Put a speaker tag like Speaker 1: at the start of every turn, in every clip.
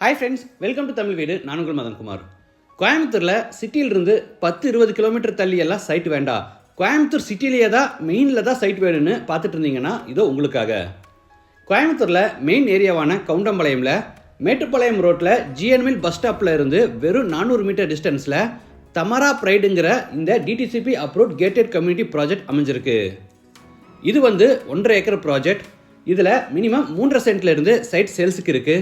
Speaker 1: Hi friends welcome to Tamil Veedu நான் உங்கள் மதன்குமார் கோயம்புத்தூரில் சிட்டியிலிருந்து பத்து இருபது கிலோமீட்டர் தள்ளி எல்லாம் சைட் வேண்டாம் கோயம்புத்தூர் சிட்டிலேயே தான் மெயினில் தான் சைட் வேணும்னு பார்த்துட்டு இருந்தீங்கன்னா இதோ உங்களுக்காக. கோயம்புத்தூரில் மெயின் ஏரியாவான கவுண்டம்பாளையமில் மேட்டுப்பாளையம் ரோட்டில் ஜிஎன்மில் பஸ் ஸ்டாப்பில் இருந்து வெறும் நானூறு மீட்டர் டிஸ்டன்ஸில் தமரா ப்ரைடுங்கிற இந்த DTCP approved gated community project அமைஞ்சிருக்கு. இது வந்து ஒன்றரை ஏக்கர் ப்ராஜெக்ட் இதில் மினிமம் மூன்றரை சென்ட்லேருந்து சைட் சேல்ஸுக்கு இருக்குது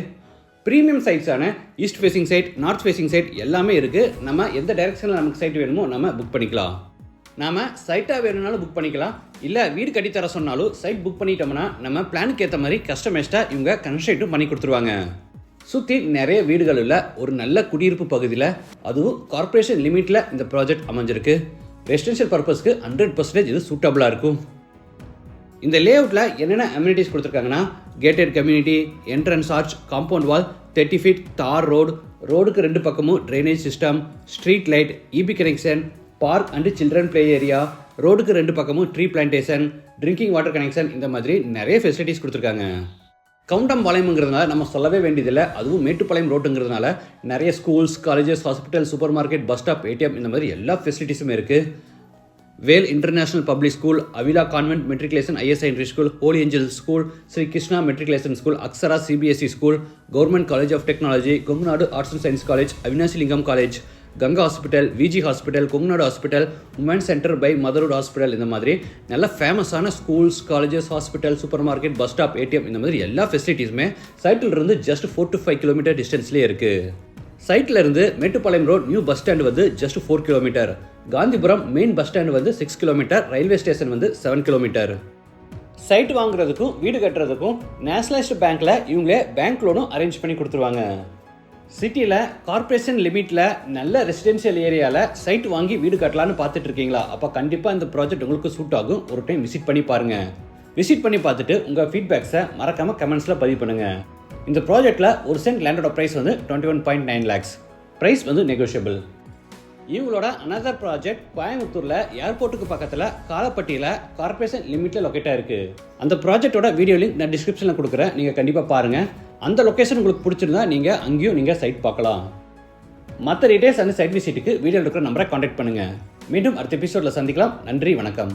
Speaker 1: premium சைட்ஸான east facing site north facing site எல்லாமே இருக்குது நம்ம எந்த டைரெக்ஷனில் நமக்கு சைட் வேணுமோ நம்ம புக் பண்ணிக்கலாம். நாம் சைட்டாக வேணும்னாலும் புக் பண்ணிக்கலாம். இல்லை வீடு கட்டித்தர சொன்னாலும் சைட் புக் பண்ணிட்டோம்னா நம்ம பிளானுக்கு ஏற்ற மாதிரி கஸ்டமைஸ்டாக இவங்க கன்ஸ்ட்ரக்ட்டும் பண்ணி கொடுத்துருவாங்க. சுற்றி நிறைய வீடுகள் உள்ள ஒரு நல்ல குடியிருப்பு பகுதியில் அதுவும் கார்ப்பரேஷன் லிமிட்டில் இந்த ப்ராஜெக்ட் அமைஞ்சிருக்கு. ரெசிடென்ஷியல் பர்பஸ்க்கு ஹண்ட்ரட் பர்சன்டேஜ் இது சூட்டபுளாக இருக்கும். இந்த லேஅவுட்டில் என்னென்ன அம்யூனிட்டிஸ் கொடுத்துருக்காங்கன்னா gated community entrance arch compound wall thirty feet தார் ரோடு ரோடுக்கு ரெண்டு பக்கமும் drainage system street light EB connection park and children play area ரோடுக்கு ரெண்டு பக்கமும் tree plantation drinking water connection இந்த மாதிரி நிறைய ஃபெசிலிட்டிஸ் கொடுத்துருக்காங்க. கவுண்டம்பாளையம்ங்கிறதுனால நம்ம சொல்லவே வேண்டியதில்லை. அதுவும் மேட்டுப்பாளையம் ரோட்டுங்கிறதுனால நிறைய schools colleges hospital super market bus stop ATM இந்த மாதிரி எல்லா ஃபெசிலிட்டிஸுமே இருக்குது Vel international public school Avila convent matriculation ISI interview school holy angel school Sri Krishna matriculation school Akshara CBSE school government college of technology Kongunadu arts and science college Avinashi Lingam college Ganga hospital VG hospital Kongunadu hospital women centre by motherhood hospital இந்த மாதிரி நல்ல ஃபேமஸான schools colleges hospital super market bus stop ATM இந்த மாதிரி எல்லா ஃபெசிலிட்டிஸுமே சைட்டில் இருந்து just four to five kilometre டிஸ்டன்ஸ்லேயே இருக்குது சைட்டில் இருந்து Mettupalayam road new bus stand வந்து just four kilometre Gandhipuram main bus stand வந்து சிக்ஸ் கிலோமீட்டர் ரயில்வே ஸ்டேஷன் வந்து செவன் கிலோமீட்டர் சைட் வாங்குறதுக்கும் வீடு கட்டுறதுக்கும் நேஷனலைஸ்டு பேங்க்கில் இவங்களே பேங்க் லோனும் அரேஞ்ச் பண்ணி கொடுத்துருவாங்க. சிட்டியில் கார்ப்பரேஷன் லிமிட்டில் நல்ல ரெசிடென்ஷியல் ஏரியாவில் சைட் வாங்கி வீடு கட்டலான்னு பார்த்துட்டு இருக்கீங்களா? அப்போ கண்டிப்பாக இந்த ப்ராஜெக்ட் உங்களுக்கு சூட் ஆகும். ஒரு டைம் விசிட் பண்ணி பாருங்கள் விசிட் பண்ணி பார்த்துட்டு உங்கள் ஃபீட்பேக்ஸை மறக்காமல் கமெண்ட்ஸில் பதிவு பண்ணுங்கள் இந்த ப்ராஜெக்ட்டில் ஒரு சென்ட் லேண்டோட ப்ரைஸ் வந்து twenty one point nine lakhs price வந்து நெகோஷியபிள் இவங்களோட அனதர் ப்ராஜெக்ட் கோயம்புத்தூரில் ஏர்போர்ட்டுக்கு பக்கத்தில் காலப்பட்டியில் கார்ப்பரேஷன் லிமிட்டில் லொக்கேட்டாக இருக்குது அந்த ப்ராஜெக்ட்டோட வீடியோ லிங்க் நான் டிஸ்கிரிப்ஷனில் கொடுக்குறேன். நீங்கள் கண்டிப்பாக பாருங்கள் அந்த லொக்கேஷன் உங்களுக்கு பிடிச்சிருந்தா நீங்கள் அங்கேயும் நீங்கள் சைட் பார்க்கலாம். மற்ற டீடைல்ஸ் அந்த சைட் விசிட்டுக்கு வீடியோ இருக்கிற நம்பரை காண்டாக்ட் பண்ணுங்கள் மீண்டும் அடுத்த எபிசோடில் சந்திக்கலாம். நன்றி வணக்கம்.